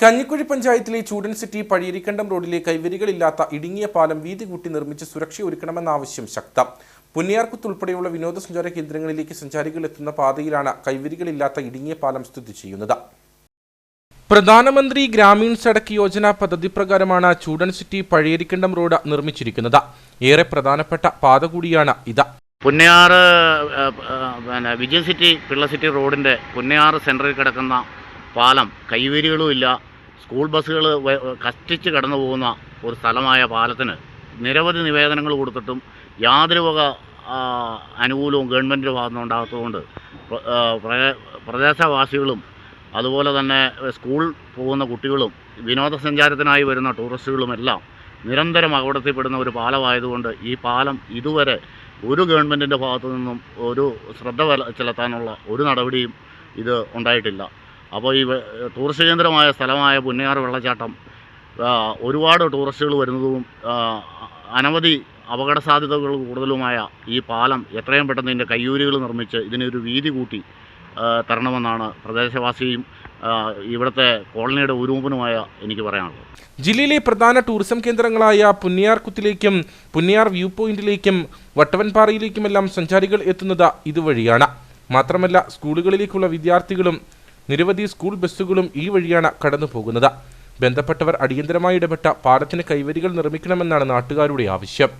കഞ്ഞിക്കുഴി പഞ്ചായത്തിലെ ചൂടൻ സിറ്റി പഴിയരിക്കണ്ടം റോഡിലെ കൈവരികളില്ലാത്ത ഇടുങ്ങിയ പാലം വീതി കൂട്ടി നിർമ്മിച്ച് സുരക്ഷയൊരുക്കണമെന്ന ആവശ്യം ശക്തം. പുന്നിയാർക്കുത്ത് ഉൾപ്പെടെയുള്ള വിനോദസഞ്ചാര കേന്ദ്രങ്ങളിലേക്ക് സഞ്ചാരികൾ എത്തുന്ന പാതയിലാണ് കൈവരികളില്ലാത്ത ഇടുങ്ങിയ പാലം സ്ഥിതി ചെയ്യുന്നത്. പ്രധാനമന്ത്രി ഗ്രാമീൺ സടക്ക് യോജന പദ്ധതി പ്രകാരമാണ് ചൂടൻ സിറ്റി പഴയരിക്കണ്ടം റോഡ് നിർമ്മിച്ചിരിക്കുന്നത്. ഏറെ പ്രധാനപ്പെട്ട പാത കൂടിയാണ് ഇത്. പുന്നയാറ് പിന്നെ വിജയൻ സിറ്റി പിള്ള സിറ്റി റോഡിന്റെ പുന്നയാറ് സെന്ററിൽ കിടക്കുന്ന പാലം. കൈവരികളുമില്ല സ്കൂൾ ബസ്സുകൾ കഷ്ടിച്ച് കടന്നു പോകുന്ന ഒരു സ്ഥലമായ പാലത്തിന് നിരവധി നിവേദനങ്ങൾ കൊടുത്തിട്ടും യാതൊരു വക അനുകൂലവും ഗവൺമെന്റിന്റെ ഭാഗത്തുനിന്ന് ഉണ്ടാകാത്തതുകൊണ്ട് പ്രദേശവാസികളും അതുപോലെ തന്നെ സ്കൂൾ പോകുന്ന കുട്ടികളും വിനോദസഞ്ചാരത്തിനായി വരുന്ന ടൂറിസ്റ്റുകളുമെല്ലാം നിരന്തരം അപകടത്തിൽപ്പെടുന്ന ഒരു പാലമായതുകൊണ്ട് ഈ പാലം ഇതുവരെ ഒരു ഗവൺമെന്റിന്റെ ഭാഗത്തു നിന്നും ഒരു ശ്രദ്ധ ചെലുത്താനുള്ള ഒരു നടപടിയും ഇത് ഉണ്ടായിട്ടില്ല. അപ്പോൾ ഈ ടൂറിസ്റ്റ് കേന്ദ്രമായ സ്ഥലമായ പുന്നയാർ വെള്ളച്ചാട്ടം ഒരുപാട് ടൂറിസ്റ്റുകൾ വരുന്നതും അനവധി അപകട സാധ്യതകൾ കൂടുതലുമായ ഈ പാലം എത്രയും പെട്ടെന്ന് ഇതിന്റെ കയ്യൂരികൾ നിർമ്മിച്ച് ഇതിനൊരു വീതി കൂട്ടി തരണമെന്നാണ് പ്രദേശവാസിയും ഇവിടുത്തെ കോളനിയുടെ ഉരൂപനുമായ എനിക്ക് പറയാനുള്ളത്. ജില്ലയിലെ പ്രധാന ടൂറിസം കേന്ദ്രങ്ങളായ പുന്നിയാർക്കുത്തിലേക്കും പുന്നിയാർ വ്യൂ പോയിന്റിലേക്കും വട്ടവൻപാറയിലേക്കുമെല്ലാം സഞ്ചാരികൾ എത്തുന്നത് ഇതുവഴിയാണ്. മാത്രമല്ല സ്കൂളുകളിലേക്കുള്ള വിദ്യാർത്ഥികളും നിരവധി സ്കൂൾ ബസ്സുകളും ഈ വഴിയാണ് കടന്നു പോകുന്നത് ബന്ധപ്പെട്ടവർ അടിയന്തരമായി ഇടപെട്ട പാലത്തിന് കൈവരികൾ നിർമ്മിക്കണമെന്നാണ് നാട്ടുകാരുടെ ആവശ്യം.